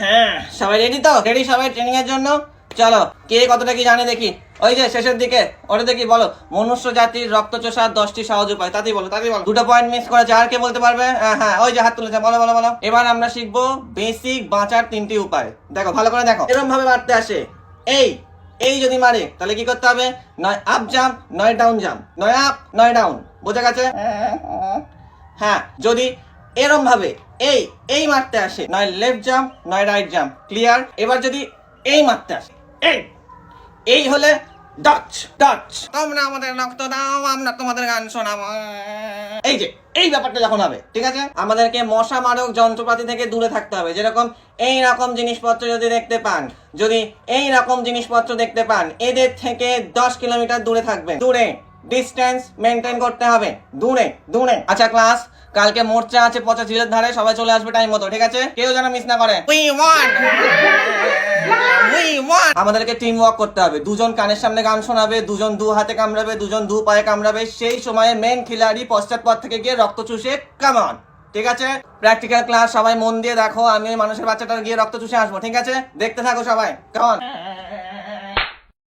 হ্যাঁ। সবাই রেডি তো? রেডি সবাই ট্রেনিং এর জন্য? চলো কে কতটা কি জানে দেখি। ওই যে শেষের দিকে ওটা দেখি বলো। মনুষ্য জাতির রক্ত চোষার দশটি সহজ উপায়। তাতেই বলো তাতেই বলো। দুটো পয়েন্ট মিস করেছে আর কে বলতে পারবে? হ্যাঁ, ওই যে হাত তুলেছে বলো বলো বলো। এবার আমরা শিখব বেসিক বাঁচার তিনটি উপায়। দেখো ভালো করে দেখো। এরকম ভাবে মারতে আসে। এই এই যদি মারে তাহলে কি করতে হবে? নয় আপ জাম্প নয় ডাউন জাম্প নয় আপ নয় ডাউন বোঝা গেছে? হ্যাঁ যদি এরম ভাবে এই এই মারতে আসে। নয় লেফট জাম্প নয় রাইট জাম্প ক্লিয়ার এবার যদি এই মারতে আসে, এই এই হলে ডাচ ডাচ তোমরা আমাদের রক্ত দাও, আমরা তোমাদের গান শোনাবো। এই যে, এই ব্যাপারটা যখন হবে, ঠিক আছে? আমাদেরকে মশা মারক, যন্ত্রপাতি থেকে দূরে থাকতে হবে। যেরকম এই রকম জিনিসপত্র যদি দেখতে পান, যদি এই রকম জিনিসপত্র দেখতে পান, এদের থেকে দশ কিলোমিটার দূরে থাকবেন। দূরে ডিস্টেন্স মেনটেন করতে হবে। দূরে দূরে। আচ্ছা ক্লাস কালকে মোর্চা আছে পচা ঝিলের ধারে সবাই চলে আসবে টাইম মতো ঠিক আছে? কেউ যেন মিস না করে। উই আমাদেরকে টিম ওয়ার্ক করতে হবে। দুজন কানের সামনে গান শোনাবে দুজন দু হাতে কামড়াবে দুজন দু পায়ে কামড়াবে সেই সময়ে মেন খিলাড়ি পশ্চাৎপদ থেকে গিয়ে রক্ত চুষে কামান ঠিক আছে? প্র্যাকটিক্যাল ক্লাস সবাই মন দিয়ে দেখো আমি ওই মানুষের বাচ্চাটার গিয়ে রক্ত চুষে আসব ঠিক আছে? দেখতে থাকো সবাই কেমন